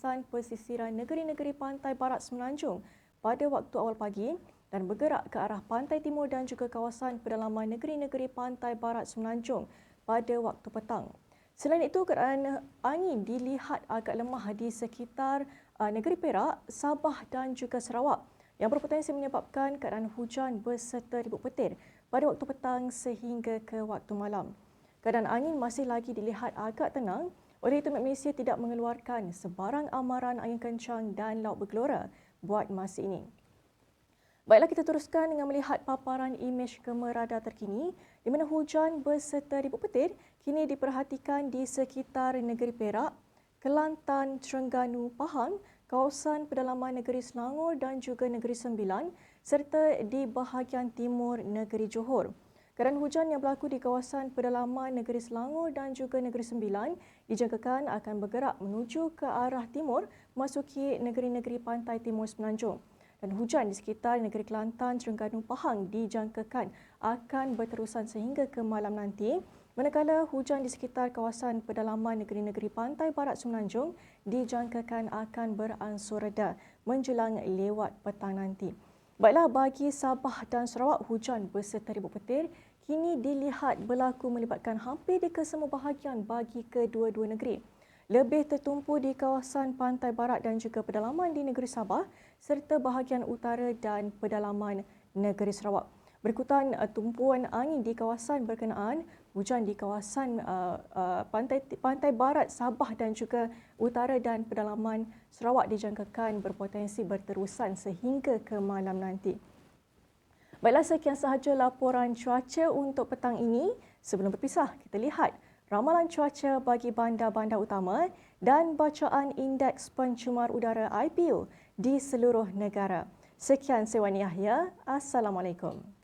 kawasan pesisiran negeri-negeri pantai barat Semenanjung pada waktu awal pagi dan bergerak ke arah pantai timur dan juga kawasan pedalaman negeri-negeri pantai barat Semenanjung pada waktu petang. Selain itu, keadaan angin dilihat agak lemah di sekitar uh, negeri Perak, Sabah dan juga Sarawak yang berpotensi menyebabkan keadaan hujan berserta ribut petir pada waktu petang sehingga ke waktu malam. Keadaan angin masih lagi dilihat agak tenang, oleh itu Malaysia tidak mengeluarkan sebarang amaran angin kencang dan laut bergelora buat masa ini. Baiklah kita teruskan dengan melihat paparan imej gemar radar terkini di mana hujan berserta ribut petir kini diperhatikan di sekitar negeri Perak, Kelantan, Terengganu, Pahang, kawasan pedalaman negeri Selangor dan juga negeri Sembilan serta di bahagian timur negeri Johor. Keadaan hujan yang berlaku di kawasan pedalaman negeri Selangor dan juga negeri Sembilan dijangkakan akan bergerak menuju ke arah timur masuki negeri-negeri pantai timur Semenanjung dan hujan di sekitar negeri Kelantan, Terengganu, Pahang dijangkakan akan berterusan sehingga ke malam nanti. Manakala hujan di sekitar kawasan pedalaman negeri-negeri pantai barat Semenanjung dijangkakan akan beransur reda menjelang lewat petang nanti. Baiklah bagi Sabah dan Sarawak hujan berserta ribut petir kini dilihat berlaku melibatkan hampir di kesemua bahagian bagi kedua-dua negeri lebih tertumpu di kawasan pantai barat dan juga pedalaman di negeri Sabah serta bahagian utara dan pedalaman negeri Sarawak. Berikutan uh, tumpuan angin di kawasan berkenaan, hujan di kawasan uh, uh, pantai pantai barat Sabah dan juga utara dan pedalaman Sarawak dijangkakan berpotensi berterusan sehingga ke malam nanti. Baiklah sekian sahaja laporan cuaca untuk petang ini. Sebelum berpisah, kita lihat ramalan cuaca bagi bandar-bandar utama dan bacaan indeks pencemar udara IPU di seluruh negara. Sekian Sewan Yahya. Assalamualaikum.